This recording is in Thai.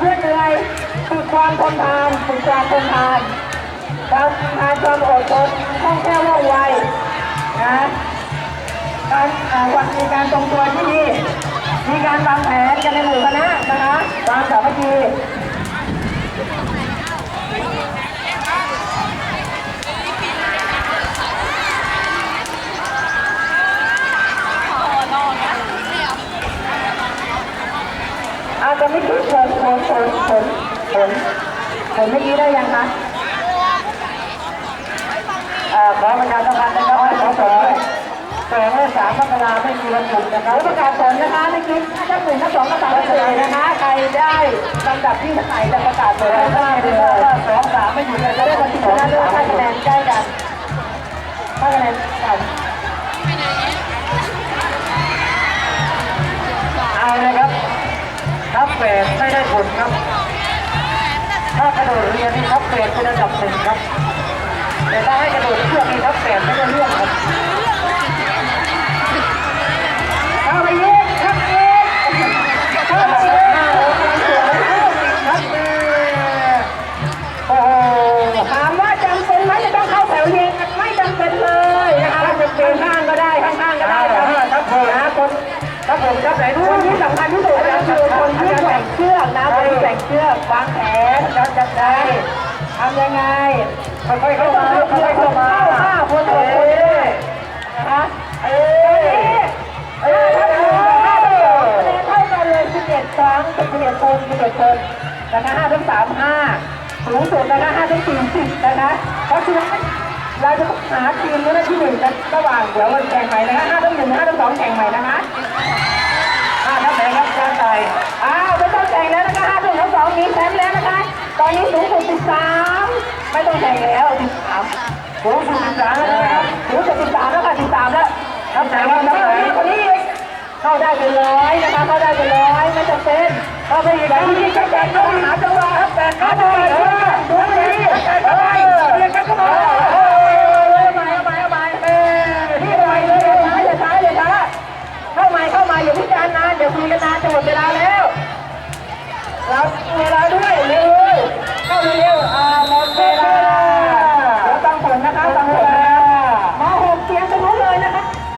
เรื่อยเพื่อนเหนื่อยฝึกความทนทานฝึกความทนทานความทนทานความอดทนคล่องแคล่วว่องไวนะการอ่าวันมีการตรงตัวที่ดีมีการวางแผนกันในหมู่คณะนะคะวางสามัคคีอาจจะไม่คิ ดผลผลผลผลผลผลเมื่อกี้ได้ยังคะเอ่อขอประชาสัมพันธ์นะครับว่าสสสองและสามมกราไม่มีวันหยุดนะครับประกาศผลนะคะไม่คิดถ้าหนึ่งถ้าสองถ้าสามถ้าสี่นะคะ ใครได้ลำดับที่เท่าไหร่จะประกาศผลได้เลยว่าสองสามไม่หยุดจะได้วันที่สองเลือกให้คะแนนใกล้กันให้คะแนนากระโดดเรียนนี่ทับแปดเป็นอันดับหนึ่งครับ แต่ถ้าให้กระโดดเชือกมีทับเปดไม่ได้เรื่องครับเข้าไปยิงครับยิงเข้าไปยิงครับโอ้โหถามว่าจำเป็นไหมจะต้องเข้าแถวยิงไม่จำเป็นเลยนะคะจะเป็นข้างก็ได้ข้างๆก็ได้ครับผมนะคน ครับผมครับไหนคนที่สำคัญที่สุดก็คือคนที่แข่งเชือกนะคนที่แข่งเชือกวางแผนจัดจัดได้ทำยังไงค่อยๆเข้ามาค่อยๆเข้ามาห้าคนต่อคนด้วยนะคะเอ้ยเอ้ยถ้าถูกห้าต่อสองคะแนนเท่ากันเลยสิบเอ็ดครั้งสิบเอ็ดคนสิบเอ็ดคนนะคะห้าถึงสามห้าสูงสุดนะคะห้าถึงสี่สิบนะคะเพราะฉะนั้นเราจะหาทีมนี้ที่หนึ่งกันระหว่างเดี๋ยววันแข่งใหม่นะคะห้าถึงหนึ่งห้าถึงสองแข่งใหม่นะคะห้าทับไหนครับการใส่อ้าวไม่ต้องแข่งแล้วนะคะห้า ถึงสองมีแชมป์แล้วนะคะ ตอนนี้สูงสุดสิบสามไม่ต้องแข่งแล้วสิบสามโอ้สิบสามแล้วนะครับโอ้สิบสามแล้วค่ะสิบสามแล้วนับแต่ว่านับแต่คนนี้เข้าได้เป็นร้อยนะคะเข้าได้เป็นร้อยไม่จำเป็นเข้าไปอีกแบบนี้ก็แข่งก็หาจังหวะครับแต่เข้าไปเออตรงนี้เออเรียนกันเข้ามา